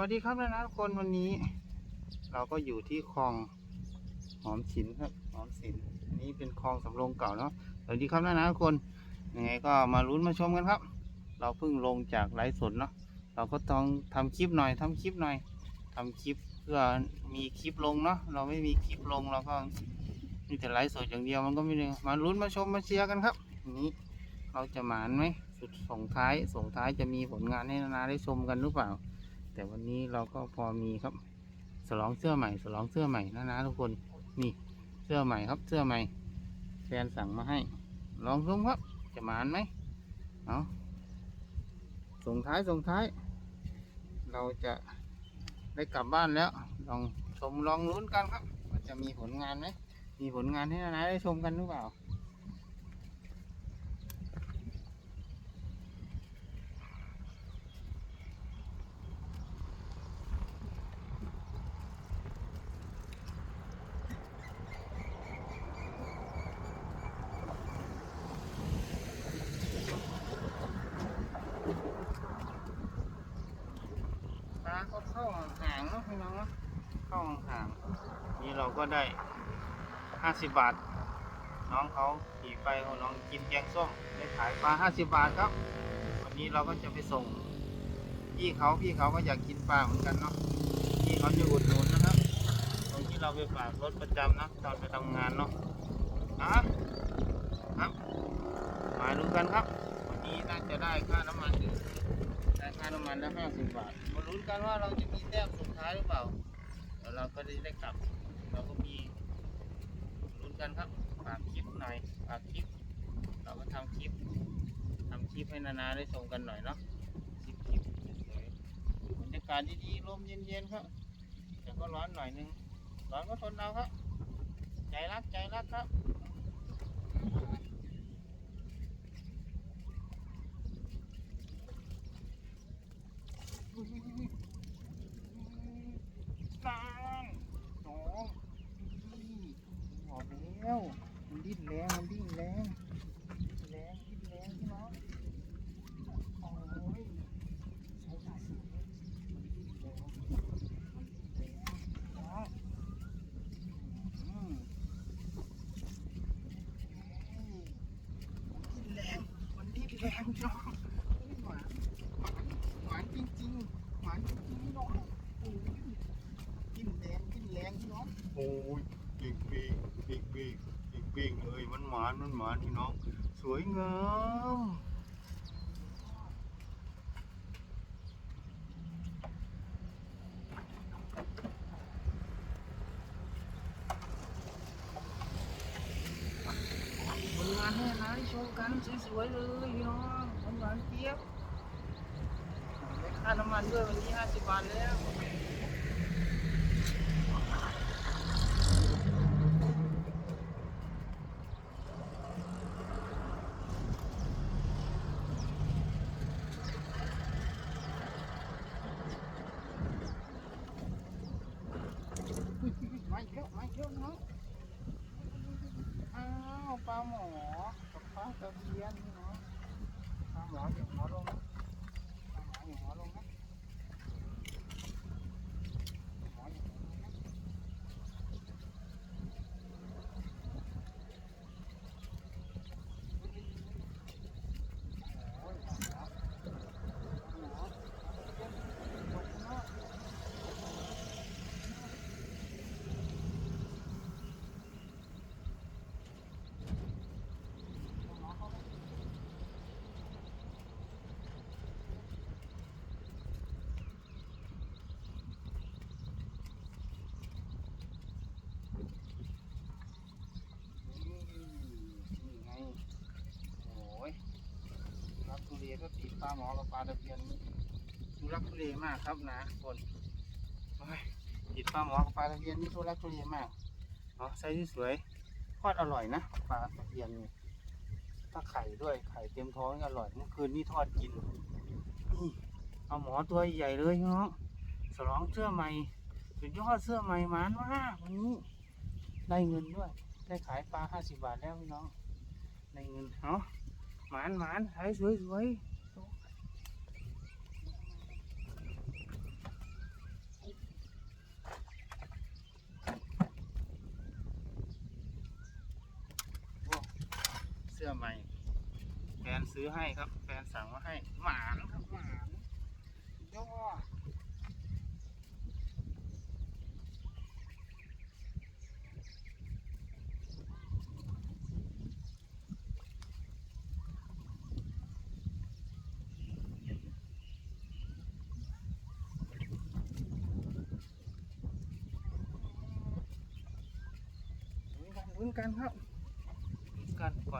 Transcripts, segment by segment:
วัสดีครับนะนะทุกคนวันนี้ เราก็อยู่ที่คลองหอมฉินครับหอมสินอันนี้เป็นคลองสำโรงเก่าเนาะสวัสดีครับนะนะทุกคนยังไงก็มาลุ้นมาชมกันครับ เราเพิ่งลงจากไลฟ์สดเนาะเราก็ต้องทำคลิปหน่อยทำคลิปหน่อยทำคลิปเพื่อมีคลิปลงเนาะเราไม่มีคลิปลงเราก็มีแต่ไลฟ์สดอย่างเดียวมันก็ไม่ได้มาลุ้นมาชมมาเชียร์กันครับนนี้เราจะหมานไหมสุดส่งท้ายส่งท้ายจะมีผลงานให้นานาได้ชมกันหรือเปล่า แต่วันนี้เราก็พอมีครับ สลองเสื้อใหม่ สลองเสื้อใหม่นะนะทุกคน นี่เสื้อใหม่ครับ เสื้อใหม่ แฟนสั่งมาให้ ลองชมครับ จะหมานไหมเอาส่งท้ายส่งท้าย เราจะได้กลับบ้านแล้ว ลองชมลองลุ้นกันครับว่าจะมีผลงานไหมมีผลงานให้นานาได้ชมกันหรือเปล่า ปลาก็เข้า ห่างๆเนาะพี่น้องเนาะเข้าห่างๆนี่เราก็ได้ห้าสิบบาท น้องเขาขี่ไปของน้องกินแกงส้มได้ขายปลาห้าสิบบาทครับ วันนี้เราก็จะไปส่งพี่เขาพี่เขาก็อยากกินปลาเหมือนกันเนาะพี่เขาจะอุดหนุนนะครับ ตรงที่เราไปฝากรถประจำนะตอนไปทำงานเนาะนะครับมาดูกันครับ วันนี้น่าจะได้ค่าน้ำมันอยู่ ค่าน้ำมันแล้วห้าสิบบาทมาลุ้นกันว่าเราจะมีแต้มสุดท้ายหรือเปล่าเดี๋ยวเราก็ได้ได้กลับ เราก็มีลุ้นกันครับฝากคลิปหน่อยฝากคลิป เราก็ทำคลิปทำคลิปให้นานาได้ชมกันหน่อยเนาะคลิปคลิปสวยบรรยากาศดีๆลมเย็นๆครับแต่ก็ร้อนหน่อยนึงร้อนก็ทนเอาครับ ใจรักใจรักครับ นางน้องนี่บอกแล้วมันดิ้นแรงมันดิ้นแรงดิ้นแรงดิ้นแรงพี่น้องโอ้ยใช้ขาสูงมันดิ้นแรงมันดิ้นแรงน้องอืมดิ้นแรงมันดิ้น แรงน้องหวานหวานหวานจริงๆหวานจริงๆน้องโอ้ยกินแรงกินแรงพี่น้องโอ้ยปีกปีกปีกปีกปีกปีกเลยมันหวานมันหวานพี่น้อง สวยงามผลงานให้นะได้ชมกันสวยๆเลยพี่น้องหวานๆเจี๊ยบ ได้ ค่าน้ำมันด้วยวันนี้ห้าสิบบาทแล้ว มาอีกแล้วมาอีกแล้วน้องอ้าวปลาหมอกับปลาตะเพียนพี่น้องปลาหมอเดี๋ยวหมอลงนะปลาหมอเดี๋ยวหมอลงนะหมอเดี๋ยวหมอลงนะโอ้ยปลาหมอปลาหมอเดี๋ยวหมอลงนะ นี่ไง โอ้ยรักทุเรก็ติดปลาหม อกับปลาตะเพียนทุรักทุเลมากครับนะคนโอ้ติดปลาหมอกับปลาตะเพียนนี่ทุรักทุเลมากเนาะใส่ดีสวยทอดอร่อยนะปลาตะเพียนนี่ถ้าไข่ด้วยไข่เต็มท้องอร่อยเมื่อคืนนี่ทอดกินเอาหมอตัวใหญ่เลยพี่น้องสลองเสื้อใหม่สุดยอดเสื้อใหม่หมานมากวันนี้ได้เงินด้วย ได้ขายปลาห้าสิบบาทแล้วพี่น้องได้เงินเนาะหมานหมานขายสวยสวย สื้อใหม่ แฟนซื้อให้ครับ แฟนสั่งมาให้ หมานครับหมานยอดลุ้นกันลุ้นกันครับลุ้นกันก่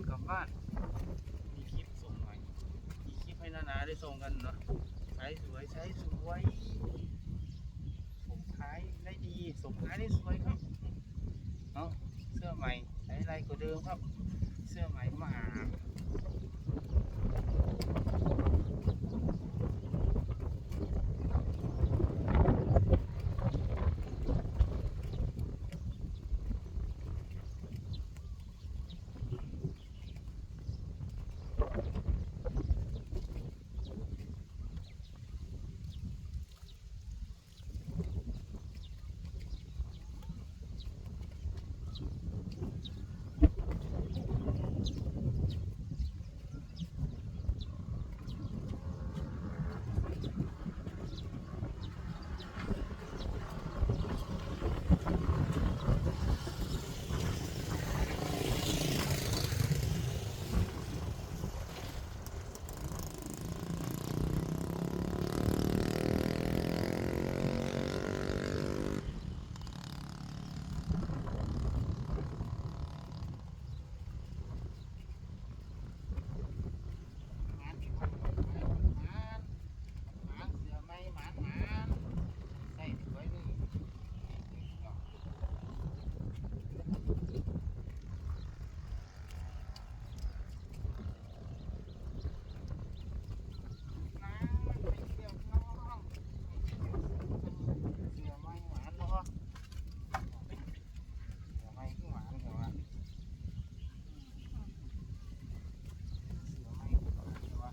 อนกลับบ้าน มีคลิปส่งหม่มีคลิปให้นานาได้ส่งกันเนาะใช้สวยใช้สวยส่งท้ายได้ดีส่งท้ายได้สวยครับเนาะเสื้อใหม่ใช้อะไรกว่าเดิมครับ เสื้อใหม่มาหมานหมานหมานหมานหมานเสื้อใหม่หมานหมานใส่สวยเลยเนาะน้ำไปเที่ยวน้องเสื้อใหม่หมานเนาะเสื้อใหม่คือหมานเหรอวะ เสือไม่เสือวะ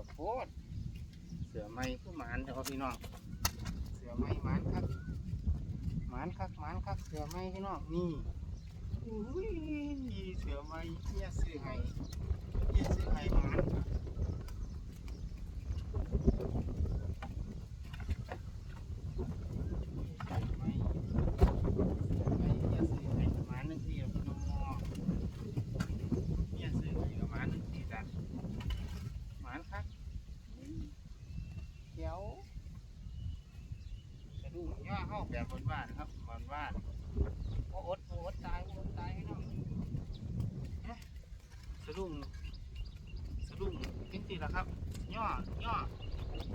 โคตรโคตรเสือไม้ผู้หมานเถอะพี่น้อง เสือไม้หมานคับหมานคับหมานคับเสือไม้พี่น้องนี่อุ้ยเสือไม้เนี่ยซื้อให้เนี่ยซื้อให้หมานครับเสือไม่ ไปอย่าซื้อให้ประมาณนึงทีพี่น้องอย่าซื้อให้ประมาณนึงทีจ้ะหมานครับเดี๋ยว จะดูย่าเข้าแบบบนบ้านครับบนบ้านโอ้อดโอ้อดตายโอ้อดตายให้น้องเอ๊ะสะดุ้งสะดุ้งจริงๆแล้วครับ ย่อย่อ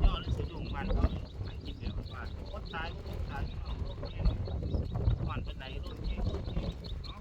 ย่อหรือสะดุ้งมันก็ให้กินแบบบ้านๆอดตายโอ้อดตายพี่น้องโอ้ยก่อนเป็นไหนรุ่นนี้เนาะก็เป็นก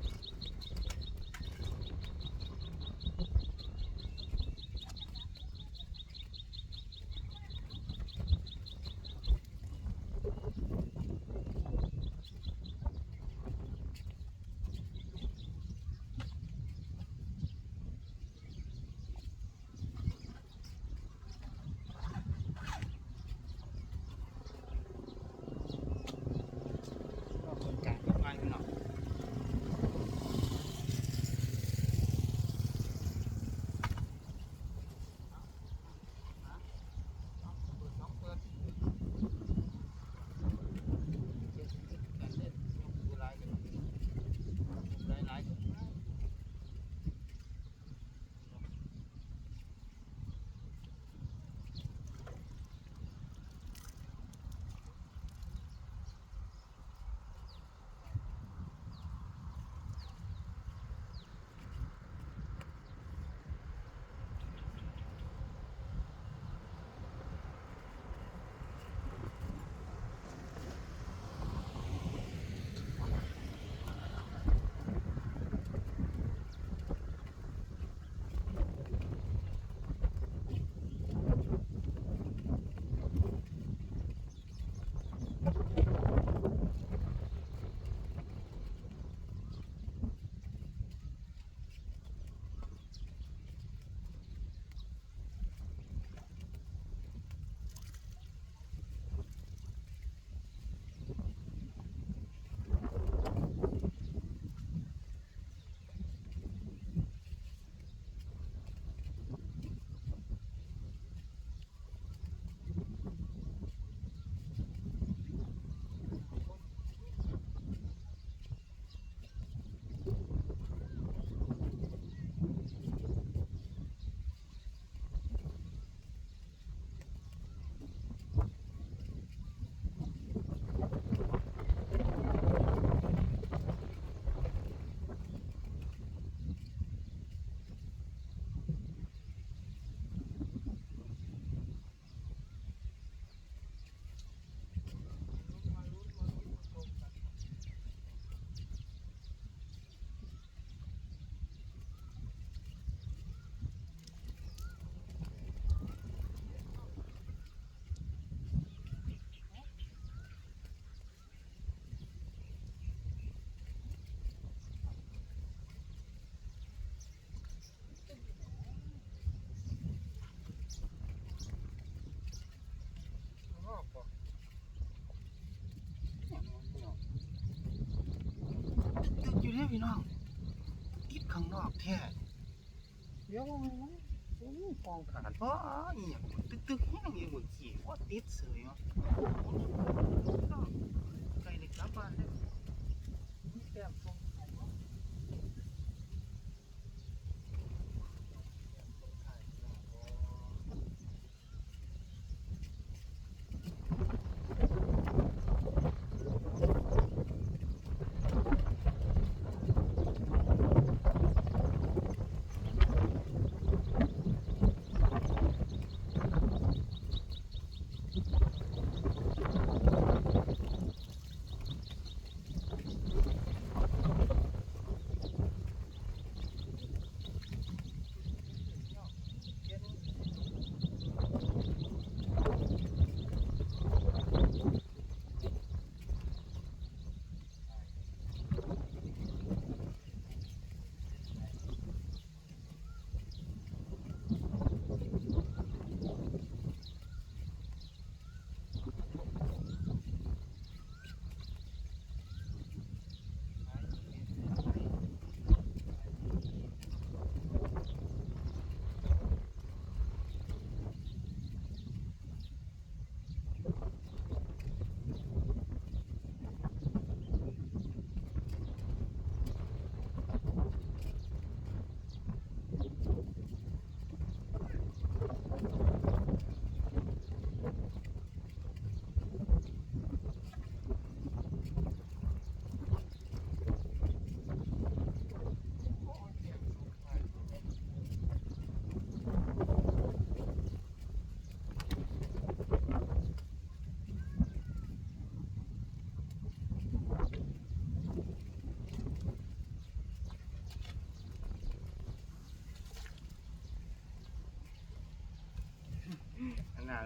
น้องติดข้างนอกแท้เดี๋ยวมันโอ้ยกองขาดเพราะอีหยังตึกตึกๆแห้งอีหมดขี้ว่าติดเสยเนาะใกล้ได้กลับบ้านแล้แต้ม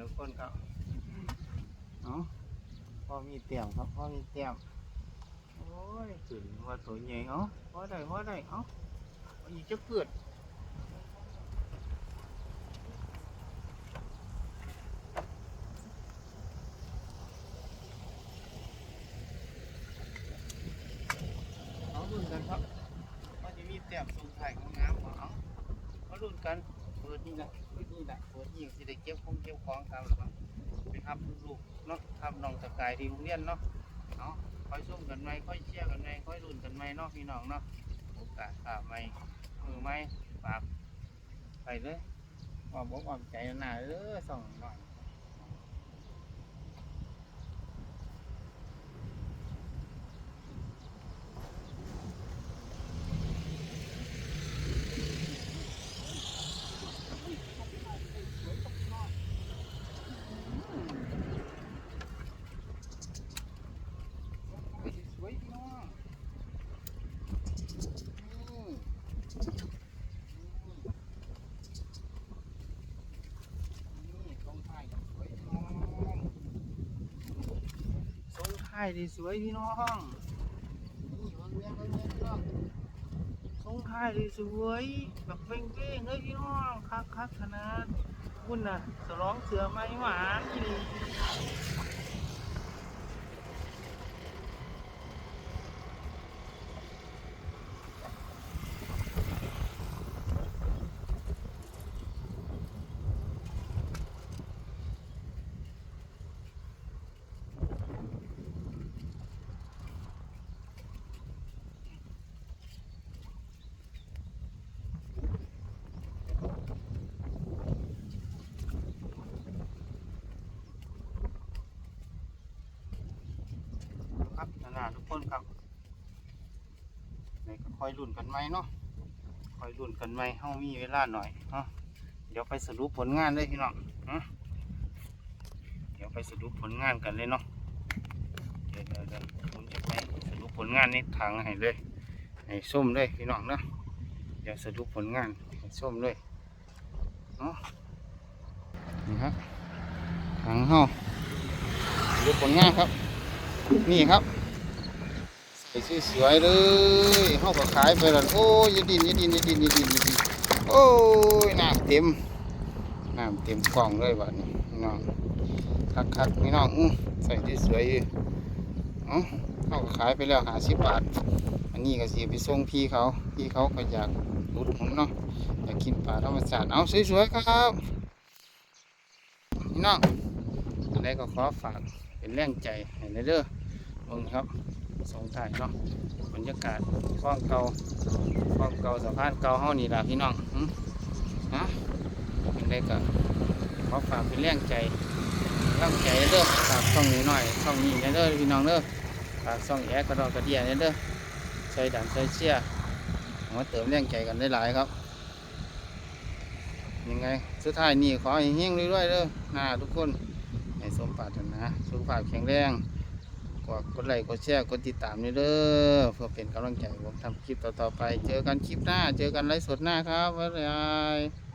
ทุกคนครับเนาะพ่อมีเตียมครับพ่อมีเตียมโอ้ยขึ้นว่าตัวใหญ่เอ้าพ่อได้พ่อได้เอ้าเอาอีกจะเกิดเอาดุนกันครับว่าจะมีเตียมสูงไทยของน้ำบ่เอาเอาดุนกัน เปิดนี่นะ เปิดนี่นะเปิดยิงสิได้เก็บของเก็บของตามหลังไปทำลูกเนาะทำน้องตะกายที่โรงเรียนเนาะเนาะค่อยส้มกันไหมค่อยเชี่ยกันไหมค่อยรุ่นกันไหมเนาะพี่น้องเนาะโอกาสขาไหมมือไหมปากไปเลยความบอกความใจหนาเออส่องหน่อยสวยพี่น้องอืมนี่ทรงไทยสวยพี่น้อง ทรงไทยดีสวยพี่น้องนี่เบิ่งแม่เบิ่งแม่พี่น้องทรงไทยดีสวยแบบเป้งๆเลยพี่น้องคักคักๆขนาดคุณน่ะสลองเสือไม้หวานอีหลี ครับนานาทุก คนครับนี่ก็คอยรุ่นกันไหมเนาะคอยรุ่นกันไหมเฮามีเวลาหน่อยเนาะเดี๋ยวไปสรุปผลงานเลยพี่น้องฮะเดี๋ยวไปสรุปผลงานกันเลยเนาะเดี๋ยวเดี๋ยวเดี๋ยวผมจะไปสรุปผลงานในทางให้เลยให้ส้มเลยพี่น้องเนาะเดี๋ยวสรุปผลงานให้ส้มเลยเนาะนี่ครับทางเฮาสรุปผลงานครับ นี่ครับ ใส่สวยๆเลยเขาก็ขายไปแล้วโอ้ยดินยดินยดินยดินยดินโอ้ยน้ำเต็มน้ำเต็มกล่องเลยบัดนี้พี่น้องคักๆพี่น้องอื้อใส่สวยอยู่อเอ้าเขาก็ขายไปแล้วหาสิบบาท อันนี้ก็สิไปส่งพี่เขาพี่เขาก็อยากอุดหนุนเนาะอยากกินปลาธรรมชาติเอาสวยๆครับพี่น้องอันนี้ก็ขอฝากเป็นแรงใจให้ในเด้อมึงครับ ส่งถ่ายเนาะบรรยากาศคลองเก่าคลองเก่าสะพานเก่าเฮานี่ล่ะพี่น้องฮะเป็นไรก็ขอฝากเป็นแรงใจแรงใจเด้อฝากช่องนี้หน่อยช่องนี้เด้อพี่น้องเด้อฝากช่องแอร์กระดอกกระเดียเด้อใส่ดันใส่เชี่ยมาเติมแรงใจกันได้หลายครับยังไงสุดท้ายนี่ขอให้เฮงเรื่อยๆเด้อหน้าทุกคนให้สมปรารถนาสุขภาพแข็งแรง กดกดไลค์กดแชร์กดติดตามนี่เด้อเพื่อเป็นกำลังใจผมทำคลิปต่อๆไป เจอกันคลิปหน้า เจอกันไลฟ์สดหน้าครับบ๊ายบาย